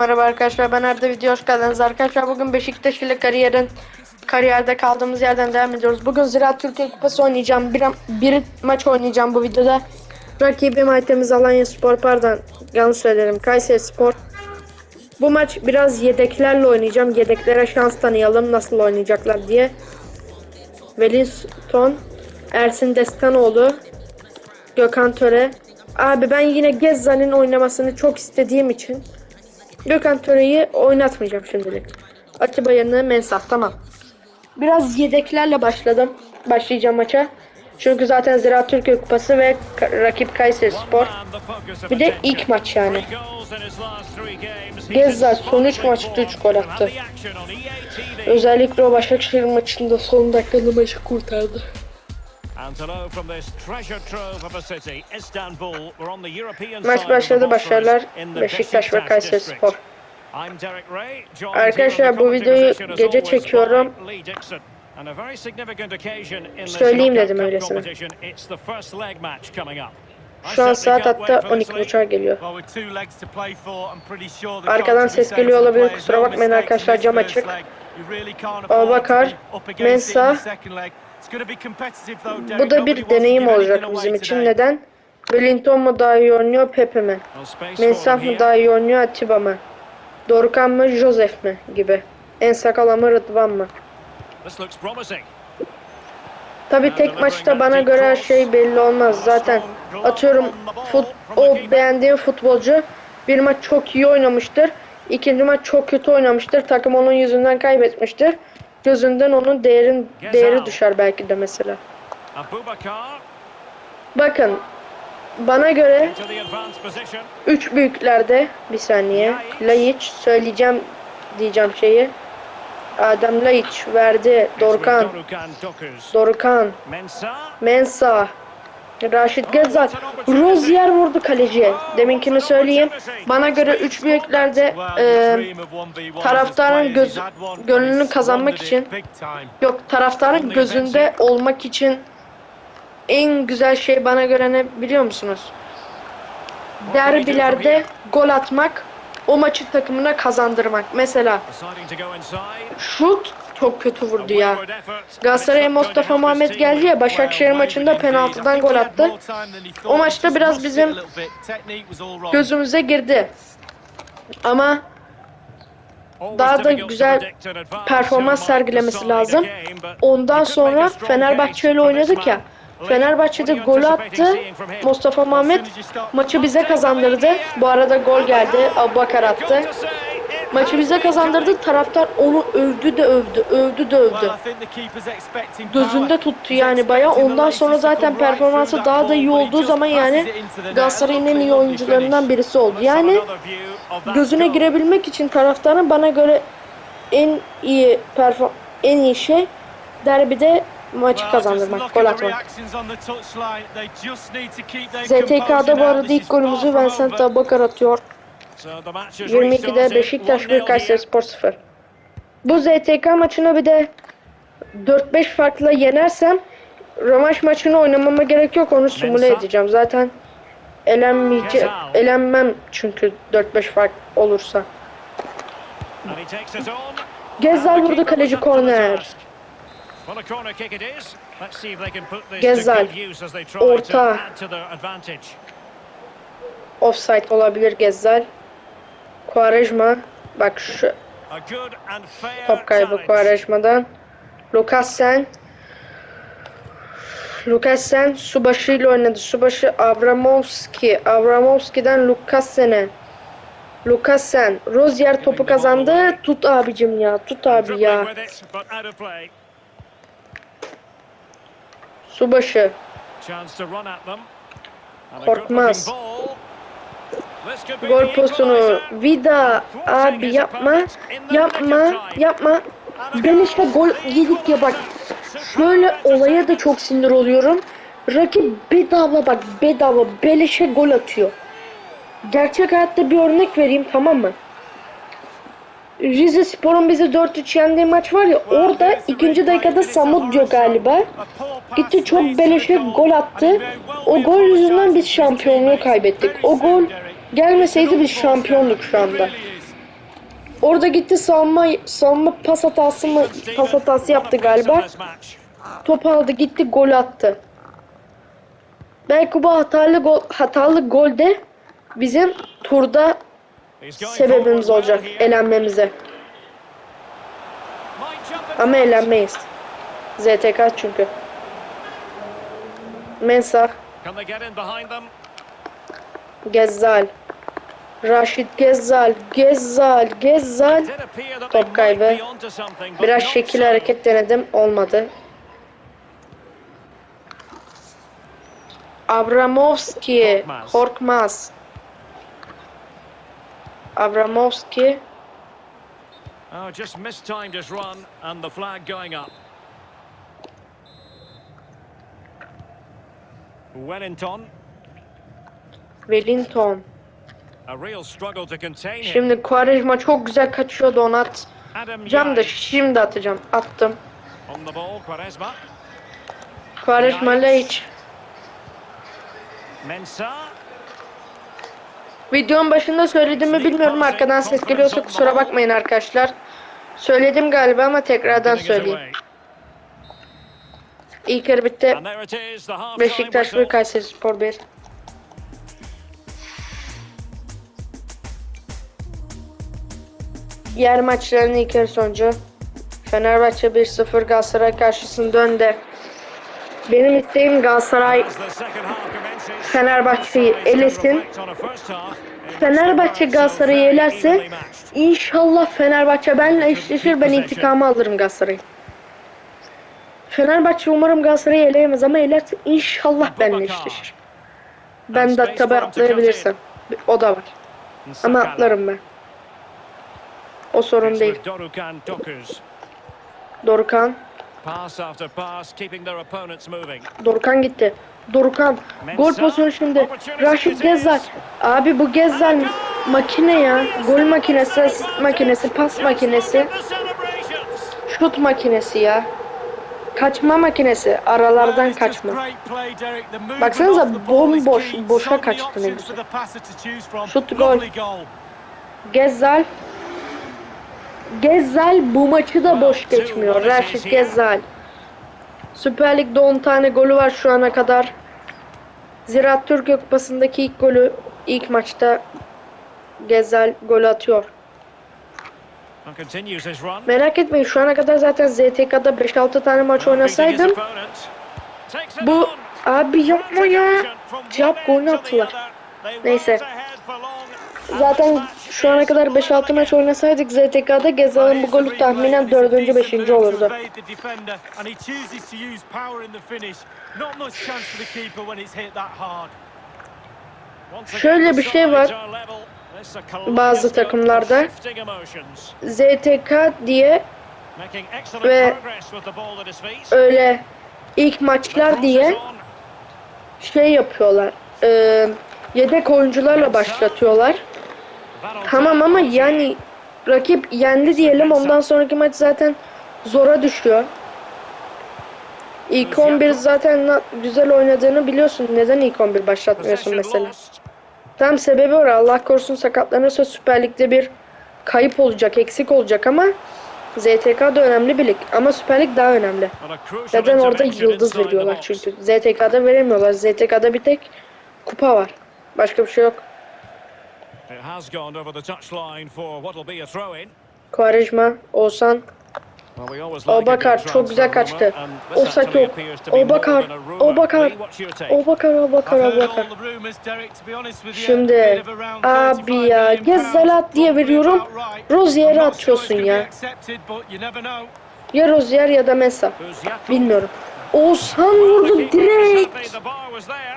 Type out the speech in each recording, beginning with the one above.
Merhaba arkadaşlar ben Arda video hoş geldiniz arkadaşlar bugün Beşiktaş ile kariyerin kariyerde kaldığımız yerden devam ediyoruz. Bugün Ziraat Türkiye Kupası oynayacağım. Bir, bir maç oynayacağım bu videoda. Rakibim Aytemiz Alanya Spor pardon yanlış söylerim Kayseri Spor. Bu maç biraz yedeklerle oynayacağım. Yedeklere şans tanıyalım nasıl oynayacaklar diye. Wellington, Ersin Destanoğlu, Gökhan Töre. Abi ben yine Gezzal'in oynamasını çok istediğim için Gökhan Töre'yi oynatmayacağım şimdilik. Atiba yanına Mensah tamam. Biraz yedeklerle başladım. Başlayacağım maça. Çünkü zaten Ziraat Türkiye Kupası ve rakip Kayseri Spor. Bir de ilk maç yani. Gezzal son 3 maçta 3 gol attı. Özellikle o Başakşehir maçında son dakikada maçı kurtardı. Maç başladı başarılar Beşiktaş ve Kayseri Spor. Arkadaşlar bu videoyu gece çekiyorum. Söyleyeyim dedim öylesine. Şu an saat hatta 12.30'a geliyor. Arkadan ses geliyor olabilir, kusura bakmayın arkadaşlar, cam açık. Abubakar, Mensah. Bu da bir deneyim olacak bizim için. Neden? Wellington mu daha iyi oynuyor, Pepe mi? Mensah mı daha iyi oynuyor, Atiba mı? Dorukhan mı, Joseph mi gibi. En sakala mı, Rıdvan mı? Tabi tek maçta bana göre her şey belli olmaz. Zaten atıyorum fut, o beğendiğim futbolcu bir maç çok iyi oynamıştır. İkinci maç çok kötü oynamıştır. Takım onun yüzünden kaybetmiştir. Gözünden onun değerin değeri düşer belki de mesela. Bakın bana göre üç büyüklerde bir saniye Laiç söyleyeceğim diyeceğim şeyi. Adem Laiç verdi Dorkan Dorkan Mensah Raşit Gezzal Rozier vurdu kaleciye. Deminkini söyleyeyim. Bana göre üç büyüklerde e, taraftarın göz, gönlünü kazanmak için yok taraftarın gözünde olmak için en güzel şey bana göre ne biliyor musunuz? Derbilerde gol atmak, o maçı takımına kazandırmak. Mesela şut çok kötü vurdu ya. Galatasaray'a Mustafa Muhammed geldi ya Başakşehir maçında penaltıdan gol attı. O maçta biraz bizim gözümüze girdi. Ama daha da güzel performans sergilemesi lazım. ondan sonra Fenerbahçe ile oynadık ya. Fenerbahçe'de gol attı. Mustafa Muhammed maçı bize kazandırdı. Bu arada gol geldi. Abubakar attı. Maçı bize kazandırdı. Taraftar onu övdü de övdü. Övdü de övdü. Gözünde tuttu yani baya. Ondan sonra zaten performansı daha da iyi olduğu zaman yani Galatasaray'ın en iyi oyuncularından birisi oldu. Yani gözüne girebilmek için taraftarın bana göre en iyi perform en iyi şey derbide maçı kazandırmak, gol atmak. ZTK'da bu arada ilk golümüzü Vincent Abubakar atıyor. 22'de Beşiktaş 1 Kayseri Spor 0. Bu ZTK maçını bir de 4-5 farkla yenersem rövanş maçını oynamama gerek yok onu simüle edeceğim. Zaten elenmeyece elenmem çünkü 4-5 fark olursa. Gezzal vurdu kaleci korner. Gezzal orta Offside olabilir Gezzal. Quaresma. Bak şu top kaybı Quaresma'dan. Lukasen. Lukasen Subaşı ile oynadı. Subaşı Abramovski. Abramovski'den Lukasen'e. Lukasen. Rozier topu kazandı. Tut abicim ya. Tut abi ya. Subaşı. Korkmaz. Gol pozisyonu. Vida. Abi yapma. Yapma. Yapma. Beleş'e gol yedik ya bak. Şöyle olaya da çok sinir oluyorum. Rakip bedava bak bedava beleşe gol atıyor. Gerçek hayatta bir örnek vereyim tamam mı? Rize Spor'un bizi 4-3 yendiği maç var ya orada ikinci dakikada Samudyo galiba gitti çok beleşe gol attı. O gol yüzünden biz şampiyonluğu kaybettik. O gol gelmeseydi biz şampiyonluk şu anda. Orada gitti savunma, savunma pas hatası mı pas hatası yaptı galiba. Top aldı gitti gol attı. Belki bu hatalı gol, hatalı golde bizim turda sebebimiz olacak elenmemize. Ama elenmeyiz. ZTK çünkü. Mensah? Gezzal. Raşit Gezzal, Gezzal, Gezzal. Top kaybı. Biraz şekil hareket denedim, olmadı. Abramovski, Korkmaz. Korkmaz. Abramovski, Oh, just mistimed his run and the flag going up. Wellington, Wellington. Şimdi Quaresma çok güzel kaçıyordu onu at. Cam da şimdi atacağım. Attım. Quaresma. Leic. Videonun başında söylediğimi bilmiyorum. Arkadan ses geliyorsa kusura bakmayın arkadaşlar. Söyledim galiba ama tekrardan söyleyeyim. İlk yarı bitti. Beşiktaş. 1 Kayseri Spor 1. Yer maçlarının ilk yarı sonucu. Fenerbahçe 1-0 Galatasaray karşısında önde. Benim isteğim Galatasaray Fenerbahçe'yi elesin. Fenerbahçe Galatasaray'ı elerse inşallah Fenerbahçe benle eşleşir ben intikamı alırım Galatasaray'ı. Fenerbahçe umarım Galatasaray'ı eleyemez ama elerse inşallah benle eşleşir. Ben de tabi atlayabilirsem. O da var. Ama atlarım ben. O sorun değil. Dorukan. Dorukan. Dorukan gitti. Dorukan. Gol pozisyonu şimdi. Raşit Gezzal. Abi bu Gezzal makine ya. Gol makinesi, asist makinesi, pas makinesi. Şut makinesi ya. Kaçma makinesi. Aralardan kaçma. Baksanıza bomboş, boşa kaçtı ne güzel. Şut gol. Gezzal. Gezzal bu maçı da boş geçmiyor. Raşit Gezzal. Süper Lig'de 10 tane golü var şu ana kadar. Ziraat Türkiye Kupası'ndaki ilk golü ilk maçta Gezzal gol atıyor. Merak etmeyin şu ana kadar zaten ZTK'da 5-6 tane maç oynasaydım bu abi yapma ya. Cevap golünü attılar. Neyse. Zaten şu ana kadar 5-6 maç oynasaydık ZTK'da Gezzal'ın bu golü tahminen 4. 5. olurdu. Şöyle bir şey var bazı takımlarda. ZTK diye ve öyle ilk maçlar diye şey yapıyorlar. Ee, yedek oyuncularla başlatıyorlar. Tamam ama yani rakip yendi diyelim ondan sonraki maç zaten zora düşüyor. İlk 11 zaten güzel oynadığını biliyorsun. Neden ilk 11 başlatmıyorsun mesela? Tam sebebi var. Allah korusun sakatlanırsa Süper Lig'de bir kayıp olacak, eksik olacak ama ZTK da önemli bir lig. Ama Süper Lig daha önemli. Neden orada yıldız veriyorlar çünkü. ZTK'da veremiyorlar. ZTK'da bir tek kupa var. Başka bir şey yok. It has gone over the touchline for what will be a throw in. Quaresma, Oğuzhan, Obakar çok güzel kaçtı. Offside yok. Obakar. Obakar? Obakar, Obakar, Obakar. Şimdi abi ya Gezzalat diye veriyorum. Rozier'e atıyorsun ya. Ya Rozier ya da Mesa. Bilmiyorum. Oğuzhan vurdu direkt.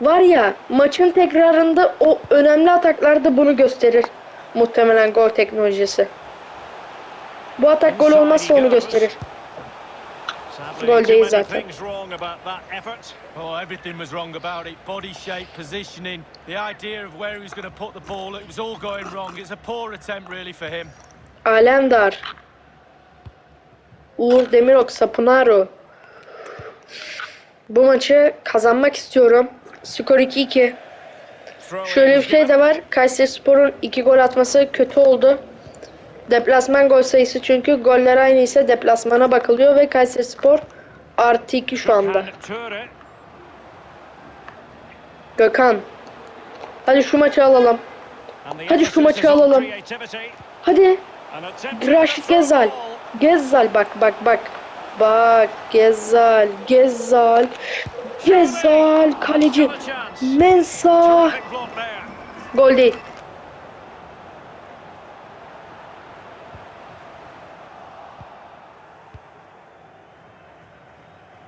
Var ya maçın tekrarında o önemli ataklarda bunu gösterir. Muhtemelen gol teknolojisi. Bu atak gol olmazsa onu gösterir. Gol değil zaten. Alemdar. Uğur Demirok Sapunaro. Bu maçı kazanmak istiyorum. Skor 2-2. Throw Şöyle bir şey de var. Kayserispor'un 2 gol atması kötü oldu. Deplasman gol sayısı çünkü goller aynı ise deplasmana bakılıyor ve Kayserispor artı 2 şu anda. Gökhan. Hadi şu maçı alalım. Hadi şu maçı alalım. Hadi. Raşit Gezal. Gezal bak bak bak. Bak Gezal. Gezal. Gezal kaleci. There. Gol değil.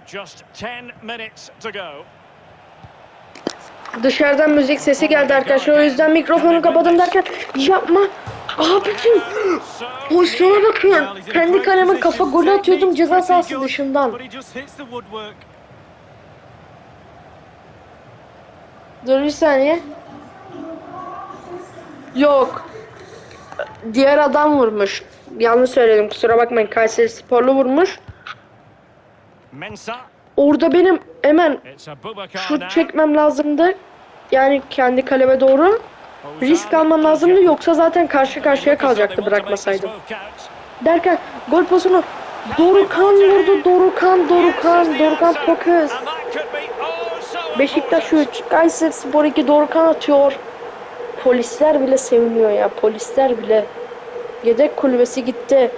Just 10 minutes to go. Dışarıdan müzik sesi geldi arkadaşlar. O yüzden mikrofonu kapadım derken yapma. Abicim So pozisyona bakın. Kendi kaleme kafa golü atıyordum ceza sahası dışından. Dur bir saniye. Yok. Diğer adam vurmuş. Yanlış söyledim kusura bakmayın. Kayseri sporlu vurmuş. Orada benim hemen şut çekmem lazımdı. Yani kendi kaleme doğru. Risk almam lazımdı yoksa zaten karşı karşıya kalacaktı bırakmasaydım. Derken gol pozisyonu Dorukan vurdu. Dorukan, Dorukan, Dorukan Pokus. Beşiktaş 3, Kayseri Spor 2 Dorukan atıyor. Polisler bile seviniyor ya. Polisler bile. Yedek kulübesi gitti.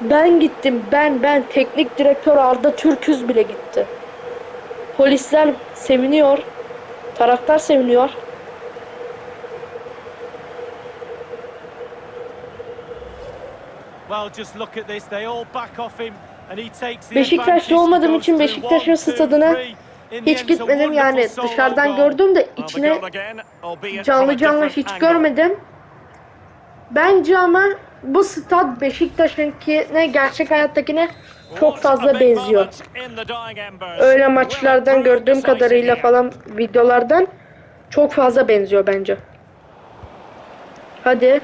Ben gittim. Ben ben teknik direktör Arda Türküz bile gitti. Polisler seviniyor. Taraftar seviniyor. Well, just look at this. They all back off him and he takes the Beşiktaşlı olmadığım için Beşiktaş'ın stadına Hiç gitmedim. Yani dışarıdan gördüm de içine canlı canlı hiç görmedim. Bence ama bu stad Beşiktaş'ınkine gerçek hayattakine çok fazla benziyor. Öyle maçlardan gördüğüm kadarıyla falan videolardan çok fazla benziyor bence. Hadi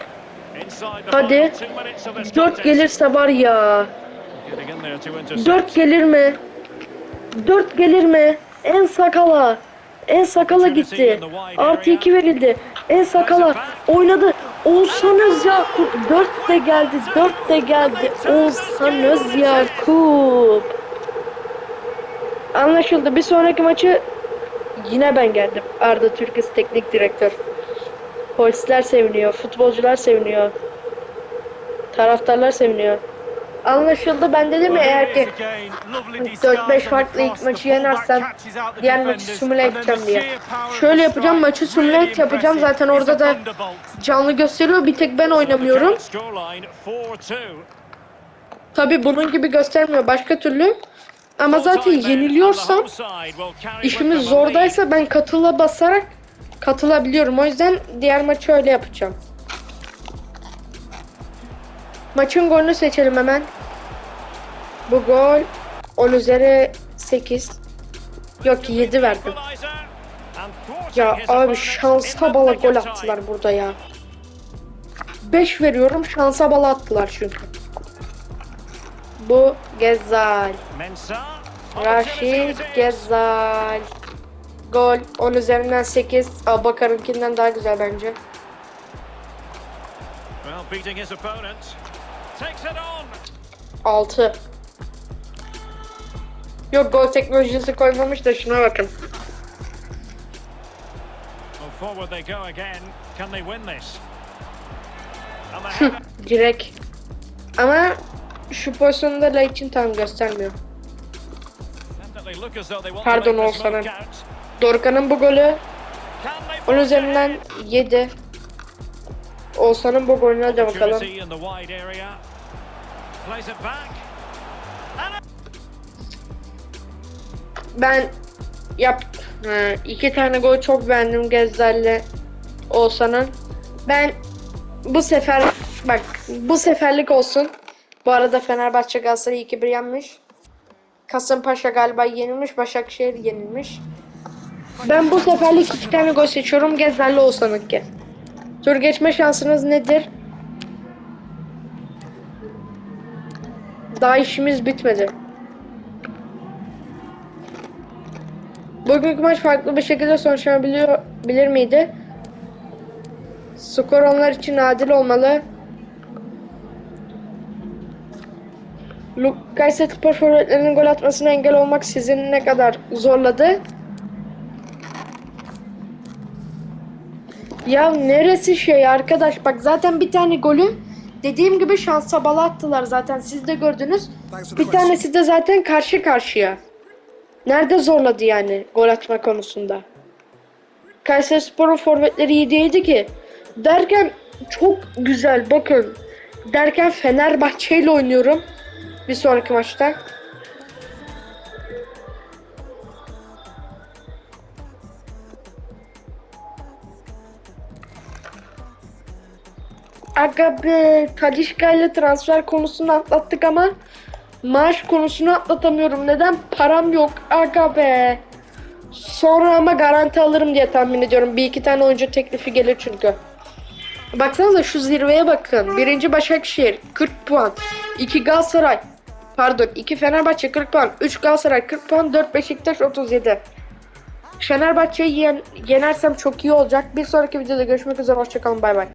Hadi. 4 gelirse var ya. 4 gelir mi? 4 gelir mi? En sakala. En sakala gitti. Artı 2 verildi. En sakala oynadı. Oğuzhan Özyakup 4 de geldi. 4 de geldi. Oğuzhan Özyakup. Anlaşıldı. Bir sonraki maçı yine ben geldim. Arda Türküs teknik direktör. Polisler seviniyor. Futbolcular seviniyor. Taraftarlar seviniyor. Anlaşıldı. Ben dedim ya eğer ki 4-5 farklı ilk maçı yenersem diğer maçı simüle edeceğim diye. Şöyle yapacağım maçı simüle yapacağım zaten orada da canlı gösteriyor bir tek ben oynamıyorum. Tabi bunun gibi göstermiyor başka türlü. Ama zaten yeniliyorsam işimiz zordaysa ben katıla basarak katılabiliyorum. O yüzden diğer maçı öyle yapacağım. Maçın golünü seçelim hemen. Bu gol 10 üzeri 8. Yok 7 verdim. Ya abi şansa bala gol attılar burada ya. 5 veriyorum şansa bala attılar çünkü. Bu Gezal. Raşit Gezal. Gol 10 üzerinden 8. Abakar'ınkinden daha güzel bence. Well, beating his opponent. Takes it on. 6. Yok gol teknolojisi koymamış da şuna bakın. Forward they go again. Can they win this? Direkt. Ama şu pozisyonda la için tam göstermiyor. Pardon, to Dorukhan'ın bu golü Can they 10 force üzerinden ahead? 7. Oğuzhan'ın bu golüne de bakalım. Ben yap ha, iki tane gol çok beğendim Gezzal'le Oğuzhan'ın. Ben bu sefer bak bu seferlik olsun. Bu arada Fenerbahçe Galatasaray 2-1 yenmiş. Kasımpaşa galiba yenilmiş. Başakşehir yenilmiş. Ben bu seferlik iki tane gol seçiyorum. Gezzal'le Oğuzhan'ınki. Tur geçme şansınız nedir? Daha işimiz bitmedi. Bugünkü maç farklı bir şekilde sonuçlanabiliyor bilir miydi? Skor onlar için adil olmalı. Lu- Kayseri Spor forvetlerinin gol atmasına engel olmak sizin ne kadar zorladı? Ya neresi şey arkadaş bak zaten bir tane golü dediğim gibi şansa bala attılar zaten siz de gördünüz. Bir tanesi de zaten karşı karşıya. Nerede zorladı yani gol atma konusunda? Kayseri Spor'un forvetleri iyi değildi ki. Derken çok güzel bakın. Derken Fenerbahçe ile oynuyorum. Bir sonraki maçta. Aga be Talişka ile transfer konusunu atlattık ama maaş konusunu atlatamıyorum. Neden? Param yok. Aga be. Sonra ama garanti alırım diye tahmin ediyorum. Bir iki tane oyuncu teklifi gelir çünkü. Baksanıza şu zirveye bakın. Birinci Başakşehir 40 puan. 2 Galatasaray. Pardon 2 Fenerbahçe 40 puan. 3 Galatasaray 40 puan. 4 Beşiktaş 37. Fenerbahçe'yi yen- yenersem çok iyi olacak. Bir sonraki videoda görüşmek üzere. Hoşçakalın. Bay bay.